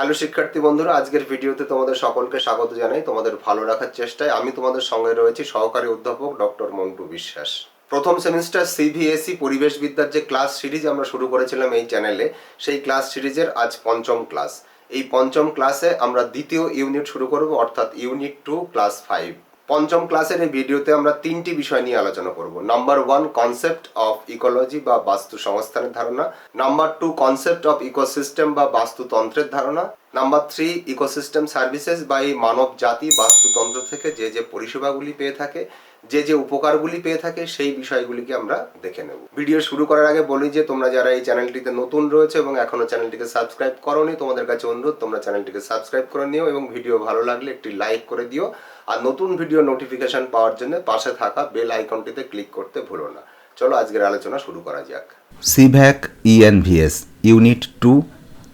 Hello শিক্ষার্থী বন্ধুরা, আজকের ভিডিওতে তোমাদের সকলকে স্বাগত জানাই। তোমাদের ভালো রাখার চেষ্টায় আমি তোমাদের সঙ্গে রয়েছি সহকারী অধ্যাপক ডক্টর মন্টু বিশ্বাস। প্রথম সেমিস্টার সিভিএসই পরিবেশ বিদ্যার যে ক্লাস সিরিজ আমরা শুরু করেছিলাম এই চ্যানেলে, সেই ক্লাস সিরিজের আজ পঞ্চম ক্লাস। এই পঞ্চম ক্লাসে আমরা দ্বিতীয় ইউনিট শুরু করব, অর্থাৎ ইউনিট টু, ক্লাস ফাইভ। পঞ্চম ক্লাসের এই ভিডিওতে আমরা তিনটি বিষয় নিয়ে আলোচনা করব। Number one concept of ecology বা বাস্তু সংস্থানের ধারণা। Number two concept of ecosystem বা বাস্তুতন্ত্রের ধারণা। নাম্বার থ্রি ইকোসিস্টেম সার্ভিসেস বা এই মানব জাতি বাস্তুতন্ত্র থেকে যে যে পরিষেবাগুলি পেয়ে থাকে। যে যে উপকারগুলি পেয়ে থাকে সেই বিষয়গুলিকে আমরা দেখে নেব। ভিডিও শুরু করার আগে বলি যে, তোমরা যারা এই চ্যানেলটিতে নতুন রয়েছে এবং এখনও চ্যানেলটিকে সাবস্ক্রাইব করোনি, তোমাদের কাছে অনুরোধ, তোমরা চ্যানেলটিকে সাবস্ক্রাইব করে নিও এবং ভিডিও ভালো লাগলে একটি লাইক করে দিও। আর নতুন ভিডিও নোটিফিকেশন পাওয়ার জন্য পাশে থাকা বেল আইকনটিতে ক্লিক করতে ভুলো না। চলো আজকের আলোচনা শুরু করা যাক। সিভ্যাক ENVS unit two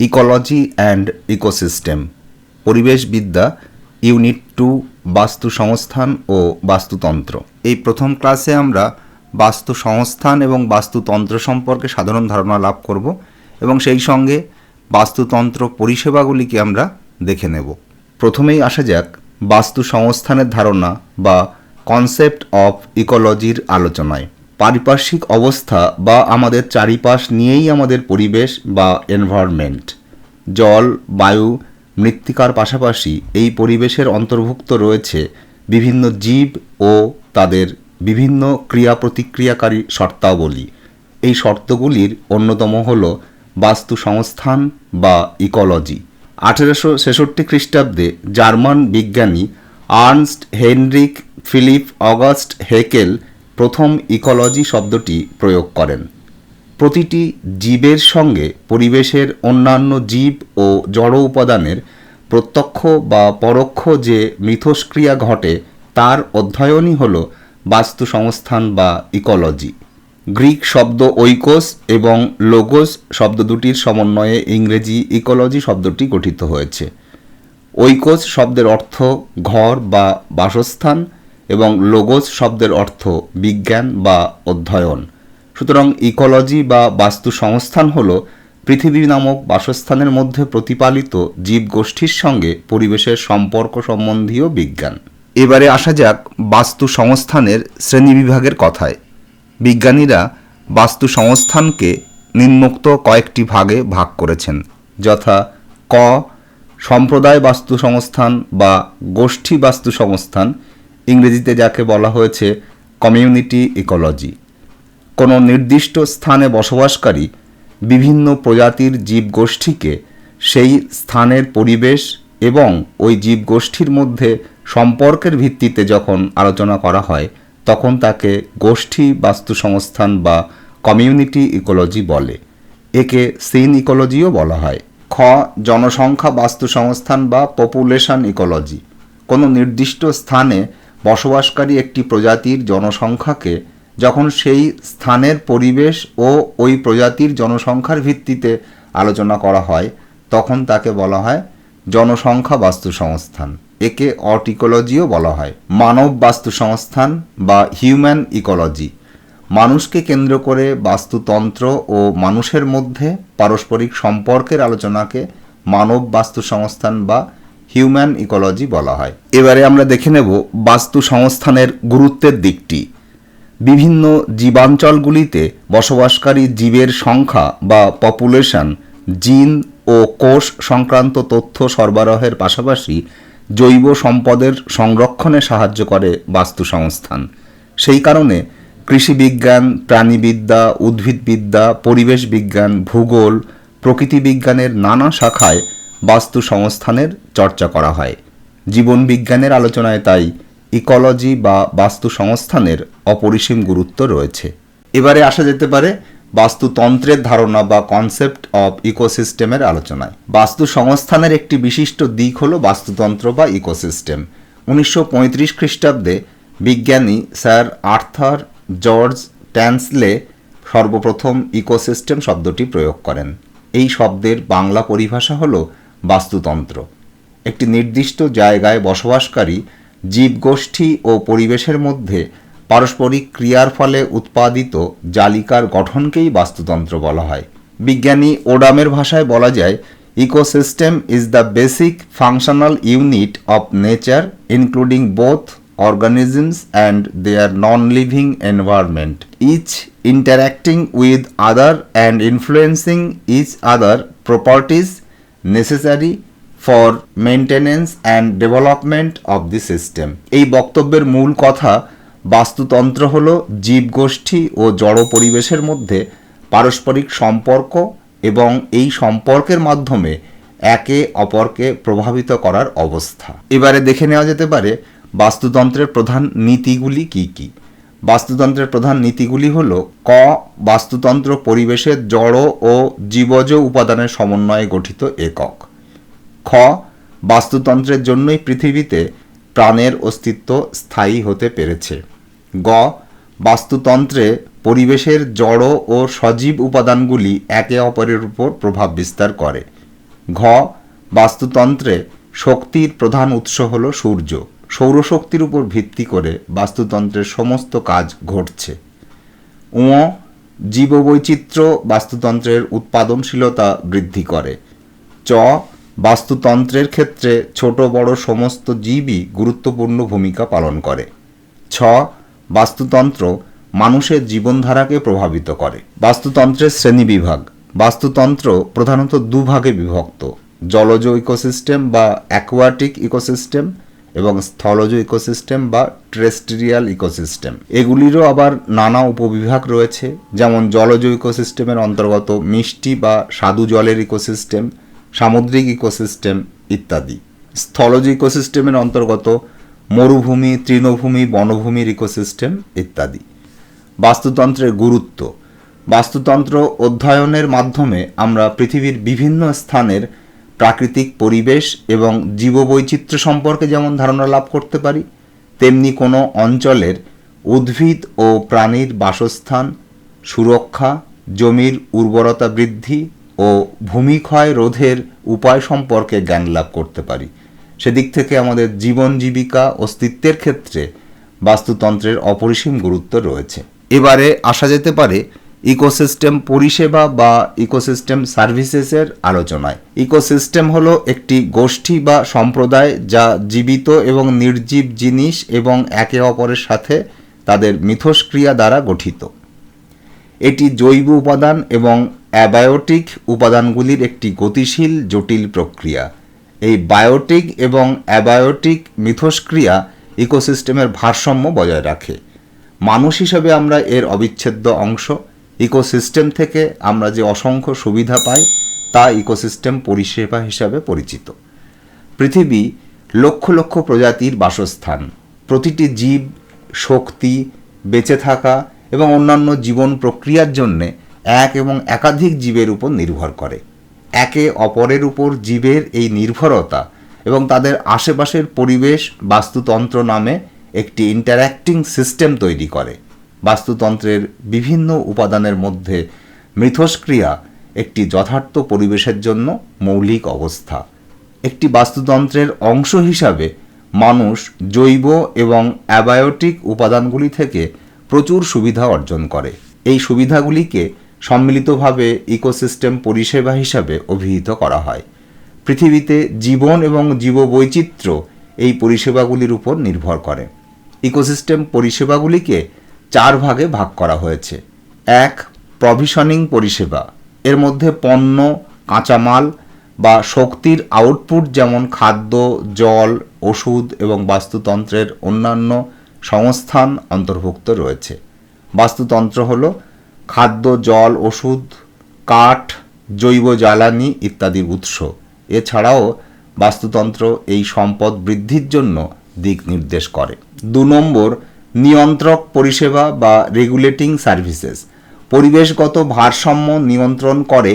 ecology and ecosystem পরিবেশবিদ্যা unit two বাস্তু সংস্থান ও বাস্তুতন্ত্র। এই প্রথম ক্লাসে আমরা বাস্তু সংস্থান এবং বাস্তুতন্ত্র সম্পর্কে সাধারণ ধারণা লাভ করব এবং সেই সঙ্গে বাস্তুতন্ত্র পরিষেবাগুলিকে আমরা দেখে নেব। প্রথমেই আসা যাক বাস্তু সংস্থানের ধারণা বা কনসেপ্ট অফ ইকোলজির আলোচনায়। পারিপার্শ্বিক অবস্থা বা আমাদের চারিপাশ নিয়েই আমাদের পরিবেশ বা এনভায়রনমেন্ট। জল, বায়ু মৃত্তিকার পাশাপাশি এই পরিবেশের অন্তর্ভুক্ত রয়েছে বিভিন্ন জীব ও তাদের বিভিন্ন ক্রিয়া প্রতিক্রিয়াকারী শর্তাবলী। এই শর্তগুলির অন্যতম হল বাস্তু সংস্থান বা ইকোলজি। আঠেরোশো ছেষট্টি খ্রিস্টাব্দে জার্মান বিজ্ঞানী Ernst Heinrich Philipp August Haeckel প্রথম ইকোলজি শব্দটি প্রয়োগ করেন। প্রতিটি জীবের সঙ্গে পরিবেশের অন্যান্য জীব ও জড় উপাদানের প্রত্যক্ষ বা পরোক্ষ যে মিথস্ক্রিয়া ঘটে, তার অধ্যয়নই হল বাস্তু সংস্থান বা ইকোলজি। গ্রিক শব্দ ঐকোস এবং লোগোস শব্দ দুটির সমন্বয়ে ইংরেজি ইকোলজি শব্দটি গঠিত হয়েছে। ঐকোস শব্দের অর্থ ঘর বা বাসস্থান এবং লোগোস শব্দের অর্থ বিজ্ঞান বা অধ্যয়ন। সুতরাং ইকোলজি বা বাস্তু সংস্থান হল পৃথিবী নামক বাসস্থানের মধ্যে প্রতিপালিত জীবগোষ্ঠীর সঙ্গে পরিবেশের সম্পর্ক সম্বন্ধীয় বিজ্ঞান। এবারে আসা যাক বাস্তু সংস্থানের শ্রেণীবিভাগের কথায়। বিজ্ঞানীরা বাস্তু সংস্থানকে নিম্নোক্ত কয়েকটি ভাগে ভাগ করেছেন, যথা ক, সম্প্রদায় বাস্তু সংস্থান বা গোষ্ঠী বাস্তু সংস্থান ইংরেজিতে যাকে বলা হয়েছে কমিউনিটি ইকোলজি। কোনো নির্দিষ্ট স্থানে বসবাসকারী বিভিন্ন প্রজাতির জীবগোষ্ঠীকে সেই স্থানের পরিবেশ এবং ওই জীবগোষ্ঠীর মধ্যে সম্পর্কের ভিত্তিতে যখন আলোচনা করা হয়, তখন তাকে গোষ্ঠী বাস্তুসংস্থান বা কমিউনিটি ইকোলজি বলে। একে সিন ইকোলজিও বলা হয়। খ, জনসংখ্যা বাস্তুসংস্থান বা পপুলেশন ইকোলজি। কোনো নির্দিষ্ট স্থানে বসবাসকারী একটি প্রজাতির জনসংখ্যাকে যখন সেই স্থানের পরিবেশ ও ওই প্রজাতির জনসংখ্যার ভিত্তিতে আলোচনা করা হয়, তখন তাকে বলা হয় জনসংখ্যা বাস্তু সংস্থান একে অট ইকোলজিও বলা হয়। মানব বাস্তু সংস্থান বা হিউম্যান ইকোলজি। মানুষকে কেন্দ্র করে বাস্তুতন্ত্র ও মানুষের মধ্যে পারস্পরিক সম্পর্কের আলোচনাকে মানব বাস্তু সংস্থান বা হিউম্যান ইকোলজি বলা হয়। এবারে আমরা দেখে নেব বাস্তু সংস্থানের গুরুত্বের দিকটি। বিভিন্ন জীবাঞ্চলগুলিতে বসবাসকারী জীবের সংখ্যা বা পপুলেশন জিন ও কোষ সংক্রান্ত তথ্য সরবরাহের পাশাপাশি জৈব সম্পদের সংরক্ষণে সাহায্য করে বাস্তু সংস্থান সেই কারণে কৃষিবিজ্ঞান প্রাণীবিদ্যা, উদ্ভিদবিদ্যা, পরিবেশ বিজ্ঞান, ভূগোল, প্রকৃতি বিজ্ঞানের নানা শাখায় বাস্তু সংস্থানের চর্চা করা হয়। জীবন বিজ্ঞানের আলোচনায় তাই ইকোলজি বা বাস্তু সংস্থানের অপরিসীম গুরুত্ব রয়েছে। এবারে আসা যেতে পারে বাস্তুতন্ত্রের ধারণা বা কনসেপ্ট অফ ইকোসিস্টেমের আলোচনায়। বাস্তু সংস্থানের একটি বিশিষ্ট দিক হল বাস্তুতন্ত্র বা ইকোসিস্টেম উনিশশো পঁয়ত্রিশ খ্রিস্টাব্দে বিজ্ঞানী স্যার আর্থার জর্জ ট্যান্সলে সর্বপ্রথম ইকোসিস্টেম শব্দটি প্রয়োগ করেন। এই শব্দের বাংলা পরিভাষা হল বাস্তুতন্ত্র। একটি নির্দিষ্ট জায়গায় বসবাসকারী জীবগোষ্ঠী ও পরিবেশের মধ্যে পারস্পরিক ক্রিয়ার ফলে উৎপাদিত জালিকার গঠনকেই বাস্তুতন্ত্র বলা হয়। বিজ্ঞানী ওডামের ভাষায় বলা যায়, ecosystem is the basic functional unit of nature, including both organisms and their non living environment. Each interacting with other and influencing each other properties necessary for maintenance and development of the system এই বক্তব্যের মূল কথা বাস্তুতন্ত্র হল জীবগোষ্ঠী ও জড় পরিবেশের মধ্যে পারস্পরিক সম্পর্ক এবং এই সম্পর্কের মাধ্যমে একে অপরকে প্রভাবিত করার অবস্থা। এবারে দেখে নেওয়া যেতে পারে বাস্তুতন্ত্রের প্রধান নীতিগুলি কি কি। বাস্তুতন্ত্রের প্রধান নীতিগুলি হল ক, বাস্তুতন্ত্র পরিবেশের জড় ও জীবজ উপাদানের সমন্বয়ে গঠিত একক। খ, বাস্তুতন্ত্রের জন্যই পৃথিবীতে প্রাণের অস্তিত্ব স্থায়ী হতে পেরেছে। গ, বাস্তুতন্ত্রে পরিবেশের জড় ও সজীব উপাদানগুলি একে অপরের উপর প্রভাব বিস্তার করে। ঘ, বাস্তুতন্ত্রে শক্তির প্রধান উৎস হল সূর্য। সৌরশক্তির উপর ভিত্তি করে বাস্তুতন্ত্রের সমস্ত কাজ ঘটছে। ও জীববৈচিত্র্য বাস্তুতন্ত্রের উৎপাদনশীলতা বৃদ্ধি করে। চ বাস্তুতন্ত্রের ক্ষেত্রে ছোট বড় সমস্ত জীবই গুরুত্বপূর্ণ ভূমিকা পালন করে। ছ, বাস্তুতন্ত্র মানুষের জীবনধারাকে প্রভাবিত করে। বাস্তুতন্ত্রের শ্রেণীবিভাগ। বাস্তুতন্ত্র প্রধানত দুভাগে বিভক্ত। জলজ ইকোসিস্টেম বা অ্যাকোয়াটিক ইকোসিস্টেম এবং স্থলজ ইকোসিস্টেম বা ট্রেস্টেরিয়াল ইকোসিস্টেম। এগুলিরও আবার নানা উপবিভাগ রয়েছে, যেমন জলজ ইকোসিস্টেমের অন্তর্গত মিষ্টি বা স্বাদু জলের ইকোসিস্টেম সামুদ্রিক ইকোসিস্টেম ইত্যাদি। স্থলজ ইকোসিস্টেমের অন্তর্গত মরুভূমি, তৃণভূমি, বনভূমির ইকোসিস্টেম ইত্যাদি। বাস্তুতন্ত্রের গুরুত্ব। বাস্তুতন্ত্র অধ্যয়নের মাধ্যমে আমরা পৃথিবীর বিভিন্ন স্থানের প্রাকৃতিক পরিবেশ এবং জীববৈচিত্র্য সম্পর্কে যেমন ধারণা লাভ করতে পারি, তেমনি কোনো অঞ্চলের উদ্ভিদ ও প্রাণীর বাসস্থান, সুরক্ষা, জমির উর্বরতা বৃদ্ধি ও ভূমিক্ষয় রোধের উপায় সম্পর্কে জ্ঞান লাভ করতে পারি। সেদিক থেকে আমাদের জীবন জীবিকা অস্তিত্বের ক্ষেত্রে বাস্তুতন্ত্রের অপরিসীম গুরুত্ব রয়েছে। এবারে আসা যেতে পারে ইকোসিস্টেম পরিষেবা বা ইকোসিস্টেম সার্ভিসেসের আলোচনায়। ইকোসিস্টেম হলো একটি গোষ্ঠী বা সম্প্রদায় যা জীবিত এবং নির্জীব জিনিস এবং একে অপরের সাথে তাদের মিথস্ক্রিয়া দ্বারা গঠিত। এটি জৈব উপাদান এবং অ্যাবায়োটিক উপাদানগুলির একটি গতিশীল, জটিল প্রক্রিয়া। এই বায়োটিক এবং অ্যাবায়োটিক মিথস্ক্রিয়া ইকোসিস্টেমের ভারসাম্য বজায় রাখে। মানুষ হিসেবে আমরা এর অবিচ্ছেদ্য অংশ। ইকোসিস্টেম থেকে আমরা যে অসংখ্য সুবিধা পাই, তা ইকোসিস্টেম পরিষেবা হিসাবে পরিচিত। পৃথিবী লক্ষ লক্ষ প্রজাতির বাসস্থান। প্রতিটি জীব, শক্তি, বেঁচে থাকা এবং অন্যান্য জীবন প্রক্রিয়ার জন্যে এক এবং একাধিক জীবের উপর নির্ভর করে। একে অপরের উপর জীবের এই নির্ভরতা এবং তাদের আশেপাশের পরিবেশ বাস্তুতন্ত্র নামে একটি ইন্টারঅ্যাক্টিং সিস্টেম তৈরি করে। বাস্তুতন্ত্রের বিভিন্ন উপাদানের মধ্যে মিথস্ক্রিয়া একটি যথার্থ পরিবেশের জন্য মৌলিক অবস্থা। একটি বাস্তুতন্ত্রের অংশ হিসাবে মানুষ জৈব এবং অ্যাবায়োটিক উপাদানগুলি থেকে প্রচুর সুবিধা অর্জন করে। এই সুবিধাগুলিকে সম্মিলিতভাবে ইকোসিস্টেম পরিষেবা হিসাবে অভিহিত করা হয়। পৃথিবীতে জীবন এবং জীববৈচিত্র্য এই পরিষেবাগুলির উপর নির্ভর করে। ইকোসিস্টেম পরিষেবাগুলিকে চার ভাগে ভাগ করা হয়েছে। এক, প্রভিশনিং পরিষেবা। এর মধ্যে পণ্য, কাঁচামাল বা শক্তির আউটপুট যেমন খাদ্য, জল, ওষুধ এবং বাস্তুতন্ত্রের অন্যান্য সংস্থান অন্তর্ভুক্ত রয়েছে। বাস্তুতন্ত্র হল খাদ্য, জল, ওষুধ, কাঠ, জৈব জ্বালানি ইত্যাদির উৎস। এছাড়াও বাস্তুতন্ত্র এই সম্পদ বৃদ্ধির জন্য দিক নির্দেশ করে। দু নম্বর, নিয়ন্ত্রক পরিষেবা বা রেগুলেটিং সার্ভিসেস। পরিবেশগত ভারসাম্য নিয়ন্ত্রণ করে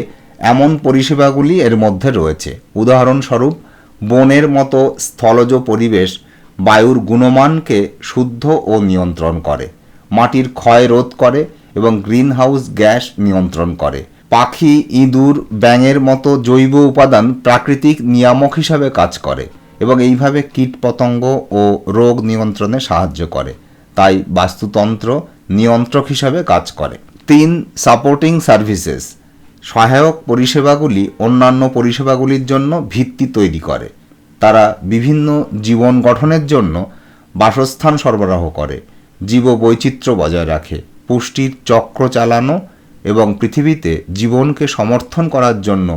এমন পরিষেবাগুলি এর মধ্যে রয়েছে। উদাহরণস্বরূপ, বনের মতো স্থলজ পরিবেশ বায়ুর গুণমানকে শুদ্ধ ও নিয়ন্ত্রণ করে, মাটির ক্ষয় রোধ করে এবং গ্রিনহাউস গ্যাস নিয়ন্ত্রণ করে। পাখি, ইঁদুর, ব্যাঙের মতো জৈব উপাদান প্রাকৃতিক নিয়ামক হিসাবে কাজ করে এবং এইভাবে কীটপতঙ্গ ও রোগ নিয়ন্ত্রণে সাহায্য করে। তাই বাস্তুতন্ত্র নিয়ন্ত্রক হিসাবে কাজ করে। তিন সাপোর্টিং সার্ভিসেস সহায়ক পরিষেবাগুলি অন্যান্য পরিষেবাগুলির জন্য ভিত্তি তৈরি করে। তারা বিভিন্ন জীবন গঠনের জন্য বাসস্থান সরবরাহ করে, জীববৈচিত্র্য বজায় রাখে। পুষ্টির চক্র চালানো এবং পৃথিবীতে জীবনকে সমর্থন করার জন্য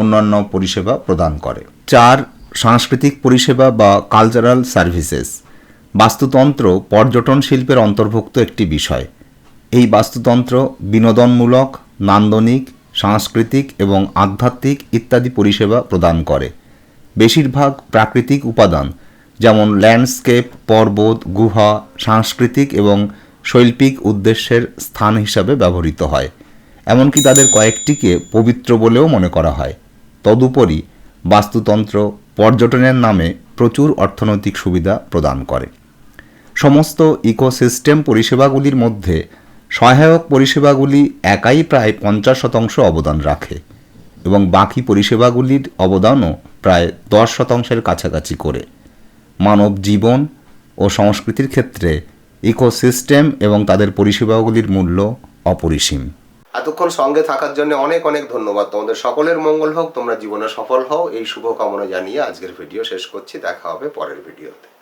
অন্যান্য পরিষেবা প্রদান করে। চার, সাংস্কৃতিক পরিষেবা বা কালচারাল সার্ভিসেস বাস্তুতন্ত্র পর্যটন শিল্পের অন্তর্ভুক্ত একটি বিষয়। এই বাস্তুতন্ত্র বিনোদনমূলক, নান্দনিক, সাংস্কৃতিক এবং আধ্যাত্মিক ইত্যাদি পরিষেবা প্রদান করে। বেশিরভাগ প্রাকৃতিক উপাদান, যেমন ল্যান্ডস্কেপ পর্বত, গুহা, সাংস্কৃতিক এবং শৈল্পিক উদ্দেশ্যের স্থান হিসাবে ব্যবহৃত হয়। এমনকি তাদের কয়েকটিকে পবিত্র বলেও মনে করা হয়। তদুপরি বাস্তুতন্ত্র পর্যটনের নামে প্রচুর অর্থনৈতিক সুবিধা প্রদান করে। সমস্ত ইকোসিস্টেম পরিষেবাগুলির মধ্যে সহায়ক পরিষেবাগুলি একাই প্রায় পঞ্চাশ শতাংশ অবদান রাখে এবং বাকি পরিষেবাগুলির অবদানও প্রায় দশ শতাংশের কাছাকাছি করে। মানব জীবন ও সংস্কৃতির ক্ষেত্রে ইকোসিস্টেম এবং তাদের পরিষেবাগুলির মূল্য অপরিসীম। এতক্ষণ সঙ্গে থাকার জন্য অনেক অনেক ধন্যবাদ। তোমাদের সকলের মঙ্গল হোক, তোমরা জীবনে সফল হও। এই শুভকামনা জানিয়ে আজকের ভিডিও শেষ করছি। দেখা হবে পরের ভিডিওতে।